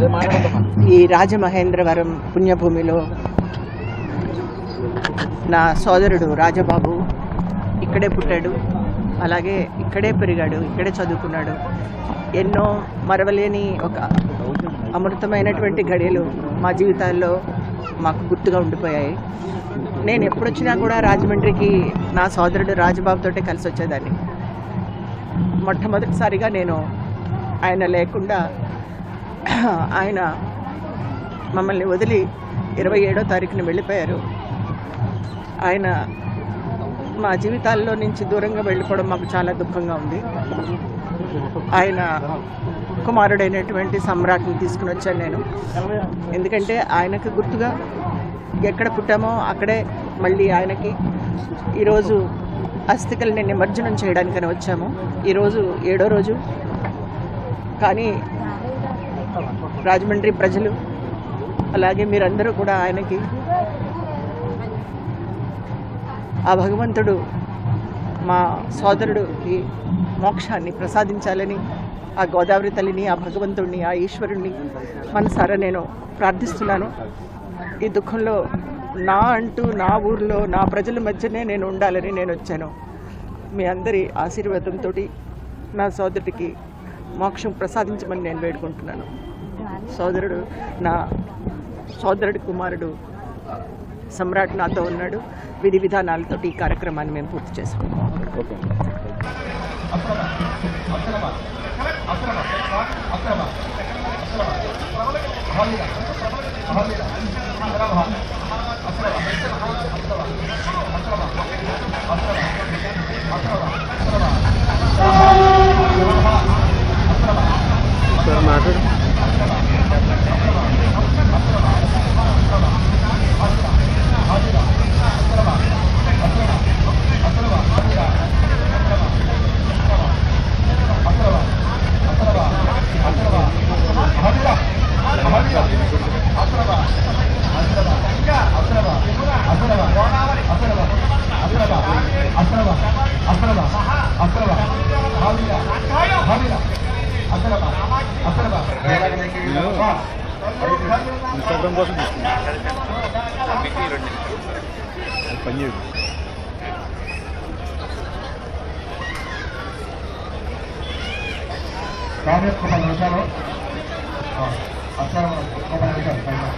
ఈ రాజమహేంద్రవరం పుణ్యభూమిలో నా సోదరుడు రాజబాబు ఇక్కడే పుట్టాడు అలాగే ఇక్కడే పెరిగాడు ఇక్కడే చదువుకున్నాడు. ఎన్నో మరవలేని ఒక అమృతమైనటువంటి గడియలు మా జీవితాల్లో మాకు గుర్తుగా ఉండిపోయాయి. నేను ఎప్పుడొచ్చినా కూడా రాజమండ్రికి నా సోదరుడు రాజబాబుతోటే కలిసి వచ్చేదాన్ని మొట్టమొదటిసారిగా నేను ఆయన లేకుండా ఆయన మమ్మల్ని వదిలి ఇరవై ఏడో తారీఖున వెళ్ళిపోయారు. ఆయన మా జీవితాల్లో నుంచి దూరంగా వెళ్ళిపోవడం మాకు చాలా దుఃఖంగా ఉంది. ఆయన కుమారుడైనటువంటి సమ్రాట్ని తీసుకుని వచ్చాను నేను. ఎందుకంటే ఆయనకు గుర్తుగా ఎక్కడ పుట్టామో అక్కడే మళ్ళీ ఆయనకి ఈరోజు అస్థికల్ని నిమజ్జనం చేయడానికని వచ్చాము. ఈరోజు ఏడో రోజు. కానీ రాజమండ్రి ప్రజలు అలాగే మీరందరూ కూడా ఆయనకి ఆ భగవంతుడు మా సోదరుడికి మోక్షాన్ని ప్రసాదించాలని ఆ గోదావరి తల్లిని ఆ భగవంతుడిని ఆ ఈశ్వరుణ్ణి మనసారా నేను ప్రార్థిస్తున్నాను. ఈ దుఃఖంలో నా అంటూ నా ఊర్లో నా ప్రజల మధ్యనే నేను ఉండాలని నేను వచ్చాను. మీ అందరి ఆశీర్వాదంతో నా సోదరుడికి మోక్షం ప్రసాదించమని నేను వేడుకుంటున్నాను. సోదరుడు నా సోదరుడు కుమారుడు సమ్రాట్ నాతో ఉన్నాడు. విధి విధానాలతో ఈ కార్యక్రమాన్ని మేము పూర్తి చేసుకున్నాం. ఇన్స్టాగ్రామ్ కోసం తీసుకున్నా. అది పని చేయదు కాంగ్రెస్ ఒక పది నిమిషాలు అక్షరం ఒక పది నిమిషాలు